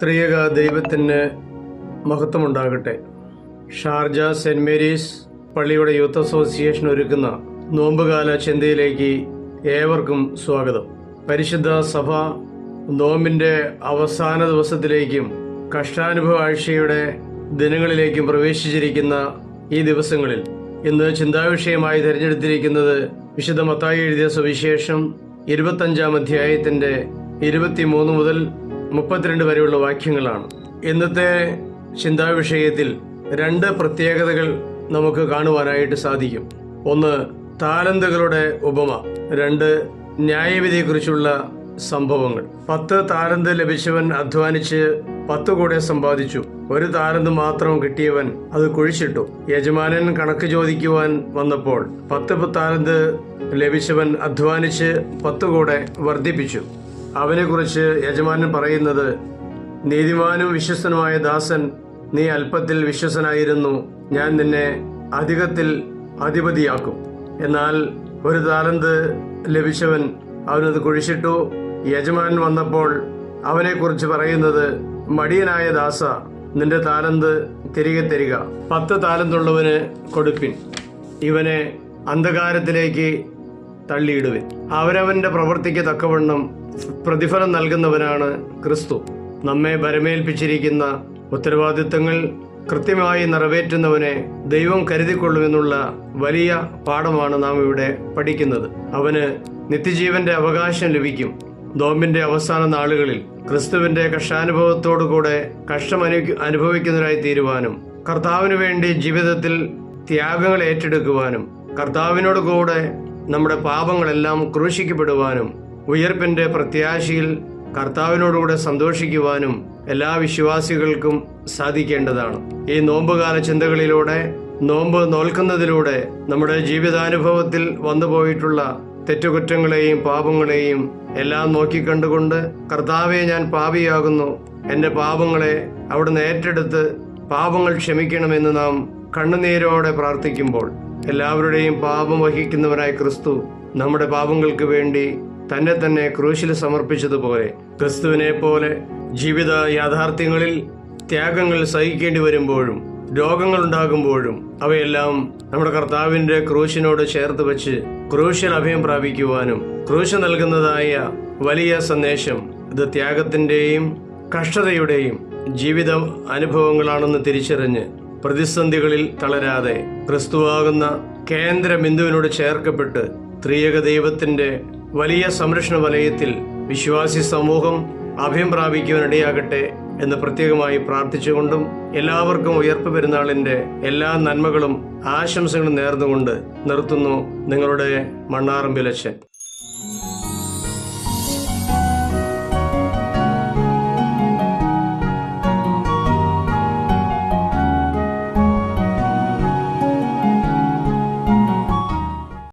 ത്രിയക ദൈവത്തിന് മഹത്വമുണ്ടാകട്ടെ Sharjah saint Mary's പള്ളിയുടെ യൂത്ത് അസോസിയേഷൻ ഒരുക്കുന്ന നോമ്പുകാല ചിന്തയിലേക്ക് ഏവർക്കും സ്വാഗതം. പരിശുദ്ധ സഭ നോമ്പിന്റെ അവസാന ദിവസത്തിലേക്കും കഷ്ടാനുഭവ ആഴ്ചയുടെ ദിനങ്ങളിലേക്കും പ്രവേശിച്ചിരിക്കുന്ന ഈ ദിവസങ്ങളിൽ ഇന്ന് ചിന്താവിഷയമായി തിരഞ്ഞെടുത്തിരിക്കുന്നത് വിശുദ്ധ മത്തായി എഴുതിയ സുവിശേഷം ഇരുപത്തഞ്ചാം അധ്യായത്തിന്റെ ഇരുപത്തിമൂന്ന് മുതൽ മുപ്പത്തിരണ്ട് വരെയുള്ള വാക്യങ്ങളാണ്. ഇന്നത്തെ ചിന്താവിഷയത്തിൽ രണ്ട് പ്രത്യേകതകൾ നമുക്ക് കാണുവാനായിട്ട് സാധിക്കും. ഒന്ന് താലന്തുകളുടെ ഉപമ. രണ്ട് ന്യായവിധിയെക്കുറിച്ചുള്ള സംഭവങ്ങൾ. പത്ത് താലന്ത് ലഭിച്ചവൻ അധ്വാനിച്ച് പത്ത് കൂടെ സമ്പാദിച്ചു. ഒരു താലന്ത് മാത്രം കിട്ടിയവൻ അത് കുഴിച്ചിട്ടു. യജമാനൻ കണക്ക് ചോദിക്കുവാൻ വന്നപ്പോൾ പത്ത് താലന്ത് ലഭിച്ചവൻ അധ്വാനിച്ച് പത്ത് കൂടെ വർദ്ധിപ്പിച്ചു. അവനെക്കുറിച്ച് യജമാനൻ പറയുന്നത് നീതിമാനും വിശ്വസ്തനുമായ ദാസൻ നീ അല്പത്തിൽ വിശ്വസനായിരുന്നു. ഞാൻ നിന്നെ അധികത്തിൽ അധിപതിയാക്കും. എന്നാൽ ഒരു താലന്ത് ലഭിച്ചവൻ അവനത് കുഴിച്ചിട്ടു. യജമാൻ വന്നപ്പോൾ അവനെക്കുറിച്ച് പറയുന്നത് മടിയനായ ദാസ നിന്റെ താലന്ത് തിരികെ തരിക. പത്ത് താലന്തുള്ളവന് കൊടുപ്പിൻ. ഇവനെ അന്ധകാരത്തിലേക്ക് തള്ളിയിടുവിൻ. അവരവന്റെ പ്രവൃത്തിക്ക് തക്കവണ്ണം പ്രതിഫലം നൽകുന്നവനാണ് ക്രിസ്തു. നമ്മെ ബരമേൽപ്പിച്ചിരിക്കുന്ന ഉത്തരവാദിത്തങ്ങൾ കൃത്യമായി നിറവേറ്റുന്നവനെ ദൈവം കരുതിക്കൊള്ളുമെന്നുള്ള വലിയ പാഠമാണ് നാം ഇവിടെ പഠിക്കുന്നത്. അവന് നിത്യജീവന്റെ അവകാശം ലഭിക്കും. നോമ്പിന്റെ അവസാന നാളുകളിൽ ക്രിസ്തുവിന്റെ കഷ്ടാനുഭവത്തോടുകൂടെ കഷ്ടം അനു തീരുവാനും കർത്താവിന് വേണ്ടി ജീവിതത്തിൽ ത്യാഗങ്ങൾ ഏറ്റെടുക്കുവാനും കർത്താവിനോട് കൂടെ നമ്മുടെ പാപങ്ങളെല്ലാം ക്രൂശിക്കപ്പെടുവാനും ഉയർപ്പിന്റെ പ്രത്യാശയിൽ കർത്താവിനോടുകൂടെ സന്തോഷിക്കുവാനും എല്ലാ വിശ്വാസികൾക്കും സാധിക്കേണ്ടതാണ്. ഈ നോമ്പുകാല ചിന്തകളിലൂടെ നോമ്പ് നോൽക്കുന്നതിലൂടെ നമ്മുടെ ജീവിതാനുഭവത്തിൽ വന്നുപോയിട്ടുള്ള തെറ്റുകുറ്റങ്ങളെയും പാപങ്ങളെയും എല്ലാം നോക്കിക്കണ്ടുകൊണ്ട് കർത്താവെ ഞാൻ പാപിയാകുന്നു. എന്റെ പാപങ്ങളെ അവിടുന്ന് ഏറ്റെടുത്ത് പാപങ്ങൾ ക്ഷമിക്കണമെന്ന് നാം കണ്ണുനീരോടെ പ്രാർത്ഥിക്കുമ്പോൾ എല്ലാവരുടെയും പാപം വഹിക്കുന്നവനായ ക്രിസ്തു നമ്മുടെ പാപങ്ങൾക്ക് വേണ്ടി തന്നെ തന്നെ ക്രൂശിൽ സമർപ്പിച്ചതുപോലെ ക്രിസ്തുവിനെ പോലെ ജീവിത യാഥാർത്ഥ്യങ്ങളിൽ ത്യാഗങ്ങൾ സഹിക്കേണ്ടി വരുമ്പോഴും രോഗങ്ങൾ ഉണ്ടാകുമ്പോഴും അവയെല്ലാം നമ്മുടെ കർത്താവിന്റെ ക്രൂശിനോട് ചേർത്ത് വെച്ച് ക്രൂശിൽ അഭയം പ്രാപിക്കുവാനും ക്രൂശ നൽകുന്നതായ വലിയ സന്ദേശം. ഇത് ത്യാഗത്തിന്റെയും കഷ്ടതയുടെയും ജീവിത അനുഭവങ്ങളാണെന്ന് തിരിച്ചറിഞ്ഞ് പ്രതിസന്ധികളിൽ തളരാതെ ക്രിസ്തുവാകുന്ന കേന്ദ്ര ബിന്ദുവിനോട് ചേർക്കപ്പെട്ട് ത്രിയക ദൈവത്തിന്റെ വലിയ സംരക്ഷണ വലയത്തിൽ വിശ്വാസി സമൂഹം അഭയം പ്രാപിക്കുവാനിടയാകട്ടെ എന്ന് പ്രത്യേകമായി പ്രാർത്ഥിച്ചുകൊണ്ടും എല്ലാവർക്കും ഉയർപ്പ് പെരുന്നാളിന്റെ എല്ലാ നന്മകളും ആശംസകളും നേർന്നുകൊണ്ട് നിർത്തുന്നു നിങ്ങളുടെ മണ്ണാറമ്പിലച്ചൻ